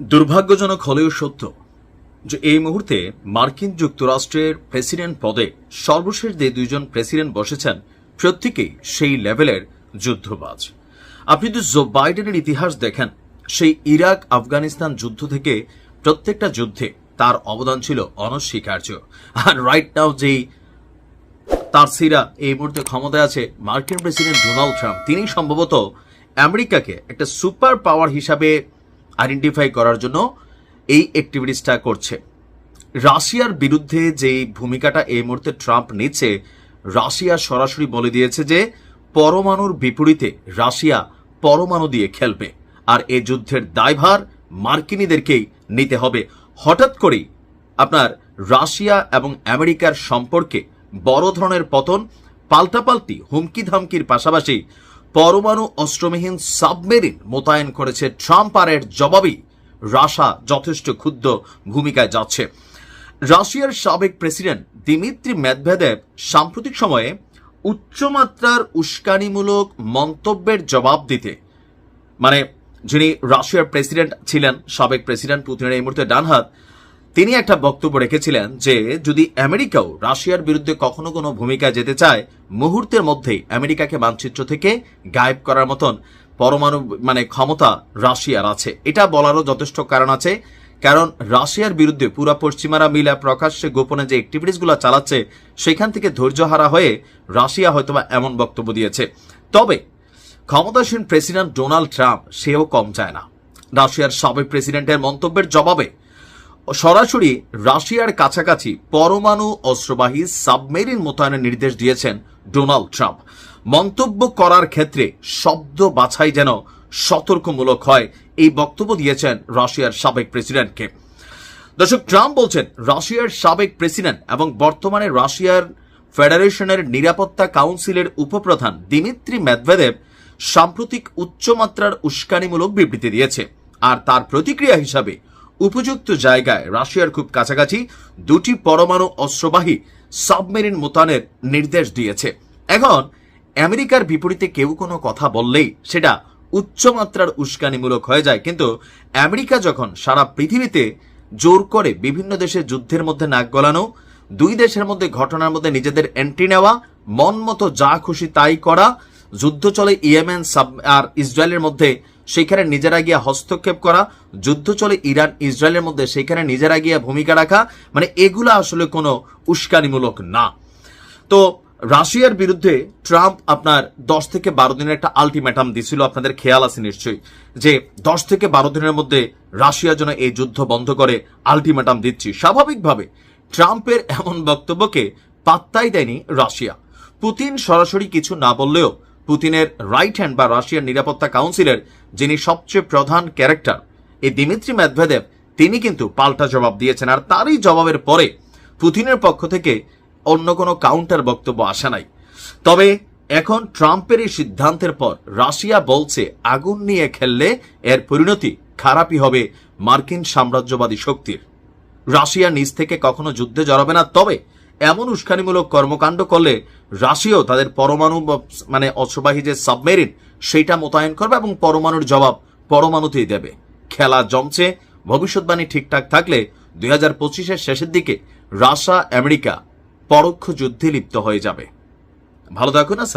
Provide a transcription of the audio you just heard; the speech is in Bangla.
দুর্ভাগ্যজনক হলেও সত্য যে এই মুহূর্তে মার্কিন যুক্তরাষ্ট্রের প্রেসিডেন্ট পদে সর্বশেষ যে দুইজন প্রেসিডেন্ট বসেছেন, প্রত্যেকেই সেই লেভেলের যুদ্ধবাজ। আপনি যদি জো বাইডেনের ইতিহাস দেখেন, সেই ইরাক আফগানিস্তান যুদ্ধ থেকে প্রত্যেকটা যুদ্ধে তার অবদান ছিল অনস্বীকার্য। আর রাইট নাও যেই তার সিরা এই মুহূর্তে ক্ষমতায় আছে, মার্কিন প্রেসিডেন্ট ডোনাল্ড ট্রাম্প, তিনি সম্ভবত আমেরিকাকে একটা সুপার পাওয়ার হিসাবে আইডেন্টিফাই করার জন্য এই অ্যাক্টিভিটিসটা করছে। রাশিয়ার বিরুদ্ধে যে ভূমিকাটা এই মুহূর্তে ট্রাম্প নিচ্ছে, রাশিয়া সরাসরি বলে দিয়েছে যে, পরমাণুর বিপরীতে রাশিয়া পরমাণু দিয়ে খেলবে, আর এই যুদ্ধের দায়ভার মার্কিনীদেরকেই নিতে হবে। হঠাৎ করেই আপনার রাশিয়া এবং আমেরিকার সম্পর্কে বড় ধরনের পতন, পাল্টাপাল্টি হুমকি ধামকির পাশাপাশি পরমাণু অস্ত্রবিহীন সাবমেরিন মোতায়েন করেছে ট্রাম্প আর এর জবাবই রাশা যথেষ্ট ক্ষুদ্র ভূমিকায় যাচ্ছে। রাশিয়ার সাবেক প্রেসিডেন্ট দিমিত্রি মেদভেদেব সাম্প্রতিক সময়ে উচ্চমাত্রার উস্কানিমূলক মন্তব্যের জবাব দিতে মানে যিনি রাশিয়ার প্রেসিডেন্ট ছিলেন, সাবেক প্রেসিডেন্ট পুতিনের এই মুহূর্তে ডানহাত তিনি একটা বক্তব্য রেখেছিলেন যে, যদি আমেরিকাও রাশিয়ার বিরুদ্ধে কখনো কোনো ভূমিকা যেতে চায়, মুহূর্তের মধ্যেই আমেরিকাকে মানচিত্র থেকে গায়েব করার মতন পরমাণু মানে ক্ষমতা রাশিয়ার আছে। এটা বলারও যথেষ্ট কারণ আছে। কারণ রাশিয়ার বিরুদ্ধে পুরা পশ্চিমারা মিলা প্রকাশ্যে গোপনে যে অ্যাক্টিভিটিসগুলো চালাচ্ছে, সেখান থেকে ধৈর্য হারা হয়ে রাশিয়া হয়তোবা এমন বক্তব্য দিয়েছে। তবে ক্ষমতাসীন প্রেসিডেন্ট ডোনাল্ড ট্রাম্প, সেও কম চায় না। রাশিয়ার সাবেক প্রেসিডেন্টের মন্তব্যের জবাবে সরাসরি রাশিয়ার কাছাকাছি পরমাণু অস্ত্রবাহী সাবমেরিন মোতায়েনের নির্দেশ দিয়েছেন ডোনাল্ড ট্রাম্প। মন্তব্য করার ক্ষেত্রে শব্দ বাছাই যেন সতর্কমূলক হয়, এই বক্তব্য দিয়েছেন রাশিয়ার সাবেক প্রেসিডেন্টকে। দর্শক, ট্রাম্প বলছেন, রাশিয়ার সাবেক প্রেসিডেন্ট এবং বর্তমানে রাশিয়ার ফেডারেশনের নিরাপত্তা কাউন্সিলের উপপ্রধান দিমিত্রি মেদভেদেব সাম্প্রতিক উচ্চমাত্রার উস্কানিমূলক বিবৃতি দিয়েছে। আর তার প্রতিক্রিয়া হিসাবে উপযুক্ত জায়গায় রাশিয়ার খুব কাছাকাছি দুটি পরমাণু অস্ত্রবাহী সাবমেরিন মোতায়েনের নির্দেশ দিয়েছে। এখন আমেরিকার বিপরীতে কেউ কোনো কথা বললেই সেটা উচ্চমাত্রার উস্কানিমূলক হয়ে যায়। কিন্তু আমেরিকা যখন সারা পৃথিবীতে জোর করে বিভিন্ন দেশের যুদ্ধের মধ্যে নাক গলানো, দুই দেশের মধ্যে ঘটনার মধ্যে নিজেদের এন্ট্রি নেওয়া, মন মতো যা খুশি তাই করা, যুদ্ধ চলে ইয়েমেন সাব আর ইসরায়েলের মধ্যে সেখানে নিজেরা গিয়ে হস্তক্ষেপ করা, যুদ্ধ চলে ইরান, ইসরায়েলের মধ্যে, সেখানে নিজেরা গিয়ে ভূমিকা রাখা মানে এগুলা আসলে কোনো উস্কানিমূলক না। তো রাশিয়ার বিরুদ্ধে ট্রাম্প আপনার দশ থেকে বারো দিনের একটা আলটিমেটাম দিছিল, আপনাদের খেয়াল আছে নিশ্চয়ই, যে দশ থেকে বারো দিনের মধ্যে রাশিয়া যেন এই যুদ্ধ বন্ধ করে আলটিমেটাম দিচ্ছি। স্বাভাবিকভাবে ট্রাম্পের এমন বক্তব্যকে পাত্তাই দেয়নি রাশিয়া। পুতিন সরাসরি কিছু না বললেও পুতিনের রাইট হ্যান্ড বা রাশিয়ার নিরাপত্তা কাউন্সিলের যিনি সবচেয়ে প্রধান ক্যারেক্টার এই দিমিত্রি মেদভেদেব, তিনি কিন্তু পাল্টা জবাব দিয়েছেন আর তারই জবাবের পরে পুতিনের পক্ষ থেকে অন্য কোনো কাউন্টার বক্তব্য আসে নাই। তবে এখন ট্রাম্পের এই সিদ্ধান্তের পর রাশিয়া বলছে, আগুন নিয়ে খেললে এর পরিণতি খারাপই হবে মার্কিন সাম্রাজ্যবাদী শক্তির। রাশিয়া নিজ থেকে কখনো যুদ্ধে জড়াবে না, তবে এমন উস্কানিমূলক কর্মকাণ্ড করলে রাশিয়াও তাদের পরমাণু মানে অস্ত্রবাহী যে সাবমেরিন, সেইটা মোতায়েন করবে এবং পরমাণুর জবাব পরমাণুতেই দেবে। খেলা জমছে, ভবিষ্যৎবাণী ঠিকঠাক থাকলে দুই হাজার পঁচিশের শেষের দিকে রাশিয়া আমেরিকা পরোক্ষ যুদ্ধে লিপ্ত হয়ে যাবে। ভালো থাকুন, আসসালাম